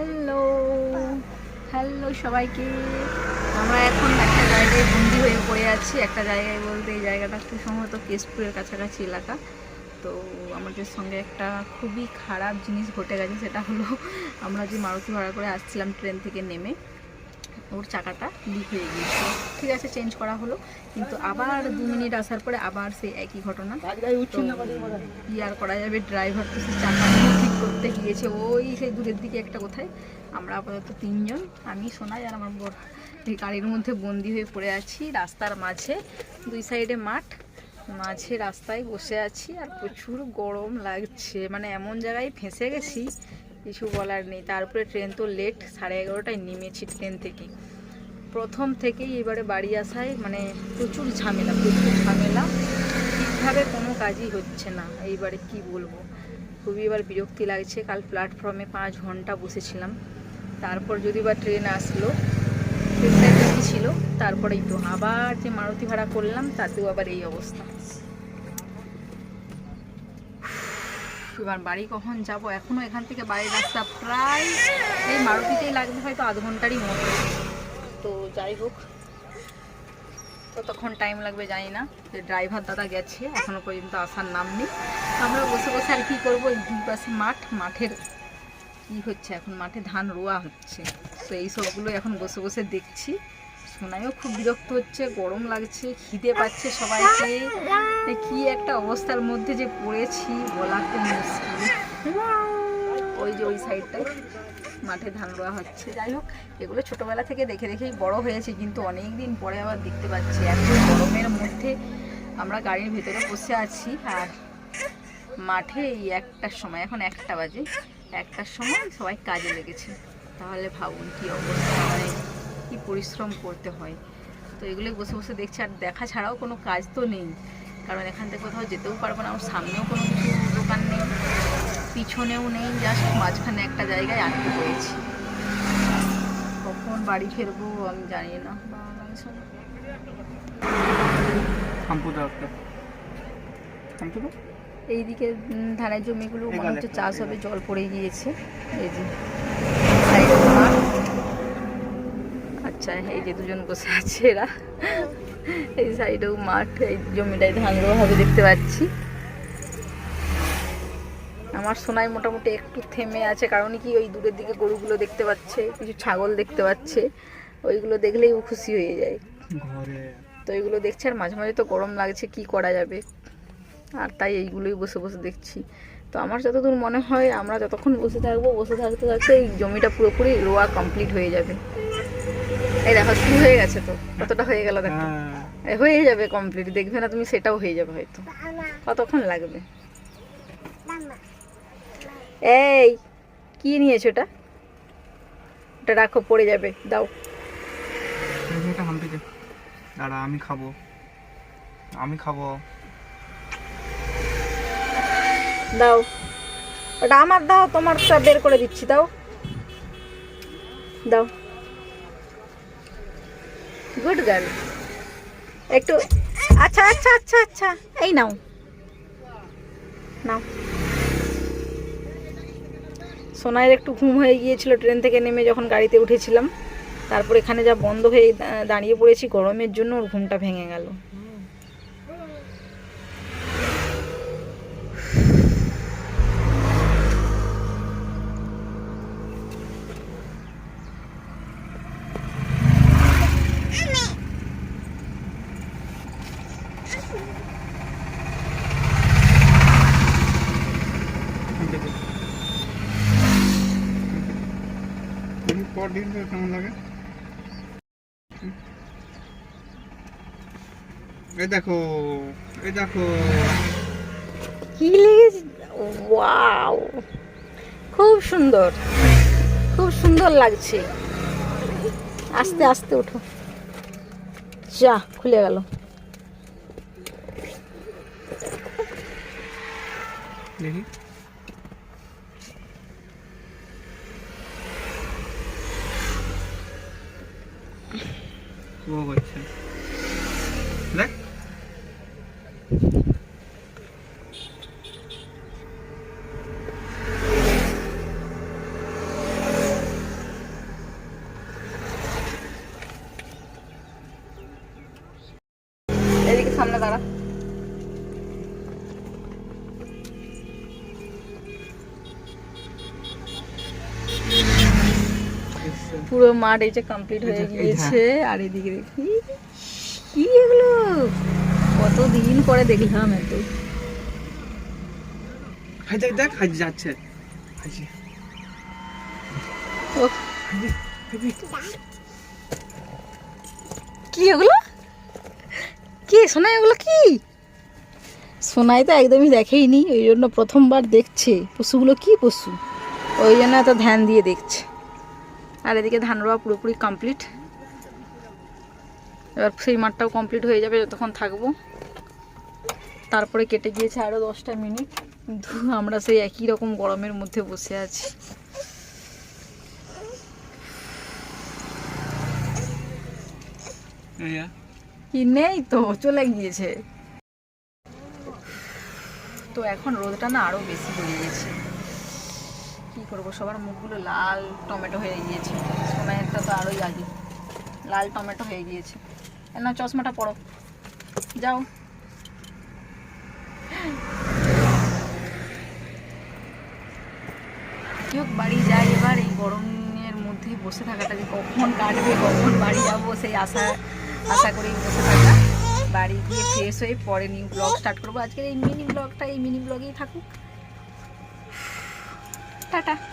Hello hello সবাইকে। আমরা এখন একটা জায়গায় বন্দি হয়ে পড়ে আছি। একটা জায়গায় বলতে এই জায়গাটা খুব সম্ভবত কেশপুরের কাছাকাছি এলাকা। তো আমাদের সঙ্গে একটা খুবই খারাপ জিনিস ঘটে গেছে, সেটা হলো আমরা যে মারুতি ভাড়া করে আসছিলাম ট্রেন থেকে নেমে ওর চাকাটা লিক হয়ে গিয়েছিল। ঠিক আছে চেঞ্জ করা হলো। কিন্তু আবার দু মিনিট আসার পরে আবার সেই একই ঘটনা। কি আর করা যাবে ড্রাইভার তো সেই চাকা ঠিক করতে গিয়েছে। ওই সেই দূরের দিকে একটা কোথায়? আমরা আপাতত তিনজন, আমি, সোনাই আর আমার বর। এই গাড়ির মধ্যে বন্দি হয়ে পড়ে আছি। রাস্তার মাঝে, দুই সাইডে মাঠ, মাঝে রাস্তায় বসে আছি। আর প্রচুর গরম লাগছে। মানে এমন জায়গায় ফেঁসে গেছি কিছু বলার নেই। তারপরে ট্রেন তো লেট সাড়ে এগারোটায় নেমেছি ট্রেন থেকে। প্রথম থেকেই এবারে বাড়ি আসায় মানে প্রচুর ঝামেলা প্রচুর ঝামেলা। ঠিকভাবে কোনো কাজই হচ্ছে না। এইবারে কি বলব? খুবই এবার বিরক্তি লাগছে। কাল প্ল্যাটফর্মে পাঁচ ঘণ্টা বসেছিলাম। তারপর যদি বা ট্রেন আসলো ট্রেনটা ছিল। তারপরেই তো আবার যে মারুতি ভাড়া করলাম, তাতেও আবার এই অবস্থা। এবার বাড়ি কখন যাব? এখনও এখান থেকে বাড়ির রাস্তা প্রায় এই মারুতিতেই লাগবে, হয়তো আধ ঘন্টারই মতো। তো যাই হোক কতক্ষণ টাইম লাগবে, জানি না। যে ড্রাইভার দাদা গেছে এখনও পর্যন্ত আসার নাম নেই। আমরা বসে বসে আর কি করব? দুই পাশে মাঠ, মাঠের কি হচ্ছে, এখন মাঠে ধান রোয়া হচ্ছে। তো এই সবগুলো এখন বসে বসে দেখছি। শোনায়ও খুব বিরক্ত হচ্ছে, গরম লাগছে, খিদে পাচ্ছে সবাইকে। কি একটা অবস্থার মধ্যে যে পড়েছি, বলা খুব মুশকিল। ওই যে ওই সাইডটায় মাঠে ধান রোয়া হচ্ছে। যাই হোক, এগুলো ছোটবেলা থেকে দেখে দেখেই বড় হয়েছে, কিন্তু অনেক দিন পরে আবার দেখতে পাচ্ছি। এত গরমের মধ্যে আমরা গাড়ির ভেতরে বসে আছি, আর মাঠে এই একটার সময়, এখন একটা বাজে। একটার সময় সবাই কাজে লেগেছে। তাহলে ভাবুন কি অবস্থা মানে কি পরিশ্রম করতে হয়। তো এগুলো বসে বসে দেখছি আর দেখা ছাড়াও কোনো কাজ তো নেই। কারণ এখান থেকে কোথাও যেতেও পারব না আমার সামনেও কোনো কিছু দোকান নেই পিছনেও নেই জাস্ট মাঝখানে একটা জায়গায় আটকে পড়েছি। কখন বাড়ি ফিরবো আমি জানি না। এইদিকে ধানের জমিগুলো মনে হচ্ছে চাষ হবে জল পড়ে গিয়েছে। এই যে সাইডে মাঠ। আচ্ছা এই যে দুজন বসে আছে এরা। এই সাইডেও মাঠ এই জমিটায় ধান রোয়া হবে দেখতে পাচ্ছি। আমার সোনাই মোটামুটি একটু থেমে আছে কারণ কি ওই দূরের দিকে গরুগুলো দেখতে পাচ্ছে কিছু ছাগল দেখতে পাচ্ছে। ওইগুলো দেখলেই ও খুশি হয়ে যায়। তো এইগুলো দেখছি আর মাঝে মাঝে তো গরম লাগছে কি করা যাবে? আর তাই এইগুলোই বসে বসে দেখছি। তো আমার যতদূর মনে হয় আমরা যতক্ষণ বসে থাকব বসে থাকতে থাকতে এই জমিটা পুরোপুরি রোয়া কমপ্লিট হয়ে যাবে। এই দেখো শুরু হয়ে গেছে তো। কতটা হয়ে গেল দেখো। হ্যাঁ। হয়ে যাবে কমপ্লিট দেখবে না তুমি সেটাও হয়ে যাবে হয়তো। কতক্ষণ লাগবে? এই কি নিয়েছো ওটা ওটা রাখো পড়ে যাবে। দাও। একটা হাম্পি দে। দাঁড়া আমি খাব। আমি খাব। দাও। ওটা আমার দাও তোমারটা বের করে দিচ্ছি দাও। দাও। গুড গার্ল একটু আচ্ছা আচ্ছা আচ্ছা আচ্ছা। এই নাও। নাও। সোনাইয়ের একটু ঘুম হয়ে গিয়েছিল, ট্রেন থেকে নেমে যখন গাড়িতে উঠেছিলাম। তারপর এখানে যা বন্ধ হয়ে দাঁড়িয়ে পড়েছি, গরমের জন্য ওর ঘুমটা ভেঙে গেল তুমি পর দিন কেমন লাগে? এই দেখো এই দেখো। কি ওয়াও খুব সুন্দর খুব সুন্দর লাগছে। আস্তে আস্তে ওঠো। যা খুলে গেল। দেখি। 뭐 করছে দেখ এদিকে সামনে দাঁড়া পুরো মাঠ এই যে কমপ্লিট হয়ে এই যে- এই যে, গিয়েছে। আর এদিকে দেখি কি এগুলো? কতদিন পরে দেখলাম এত। দেখ যাচ্ছে। কি এগুলো? কি সোনাই এগুলো কি? সোনাই তো একদমই দেখেইনি ওই জন্য প্রথমবার দেখছে। পশুগুলো কি পশু? ওই জন্য এত ধ্যান দিয়ে দেখছে। আর এদিকে ধান রোয়া পুরোপুরি কমপ্লিট এবার সেই মাঠটাও কমপ্লিট হয়ে যাবে যতক্ষণ থাকব। তারপরে কেটে গিয়েছে আরও দশটা মিনিট। কিন্তু আমরা সেই একই রকম গরমের মধ্যে বসে আছি। কি নেই তো চলে গিয়েছে। তো এখন রোদটা না আরও বেশি হয়ে গিয়েছে কি করব? সবার মুখগুলো লাল টমেটো হয়ে গিয়েছে। সোনাইয়েরটা তো আরোই আগে। লাল টমেটো হয়ে গিয়েছে। না চশমাটা পড়ো যাও। হোক, বাড়ি যাই এবার। এই গরমের মধ্যে বসে থাকাটা যে কখন কাটবে, কখন বাড়ি যাব, সেই আশা আশা করেই বসে থাকা। বাড়ি গিয়ে ফ্রেশ হয়ে পরে নিউ ব্লগ স্টার্ট করব। আজকের এই মিনি ব্লগটা এই মিনি ব্লগেই থাকুক। টাটা